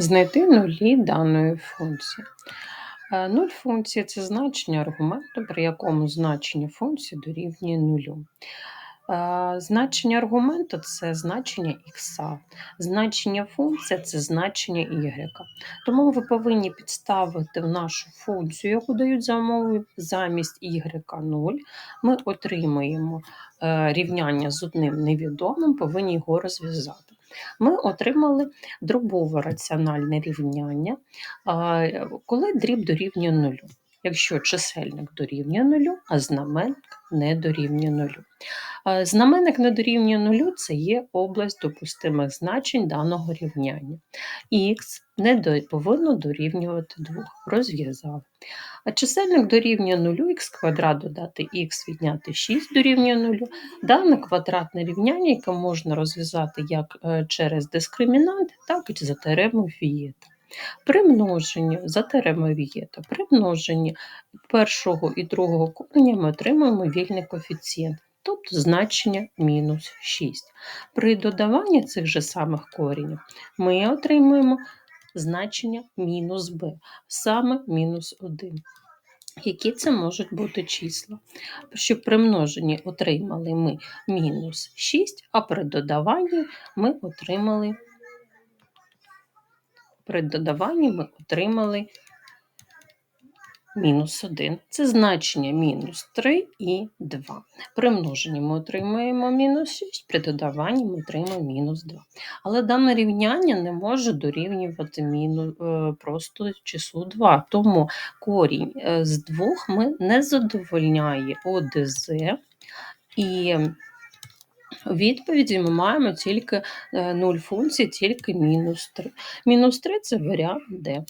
Знайти нулі даної функції. Е, Нуль функції це значення аргументу, при якому значення функції дорівнює нулю. Е, Значення аргументу це значення х, значення функції це значення y. Тому ви повинні підставити в нашу функцію, яку дають за умовою, замість y 0, ми отримуємо е, рівняння з одним невідомим, повинні його розв'язати. Ми отримали дробове раціональне рівняння, коли дріб дорівнює нулю. Якщо чисельник дорівнює нулю, а знаменник не дорівнює нулю. Знаменник не дорівнює нулю це є область допустимих значень даного рівняння. Х не повинно дорівнювати 2. Розв'язали. А чисельник дорівнює нулю, х квадрат додати х відняти 6 дорівнює нулю. Дане квадратне рівняння, яке можна розв'язати як е, через дискримінант, так і за теоремою Вієта. При множенні за теоремою Вієта, при множенні першого і другого кореня ми отримуємо вільний коефіцієнт, тобто значення мінус 6. При додаванні цих же самих коренів ми отримуємо значення мінус b, саме мінус 1. Які це можуть бути числа? Що при множенні отримали ми мінус 6, а при додаванні ми отримали при додаванні ми отримали мінус 1. Це значення мінус 3 і 2. При множенні ми отримуємо мінус 6, при додаванні ми отримуємо мінус 2. Але дане рівняння не може дорівнювати міну, е, просто числу 2. Тому корінь е, з 2 ми не задовольняє ОДЗ. І відповіді ми маємо тільки 0 функцій, тільки мінус 3. Мінус 3 це варіант Д.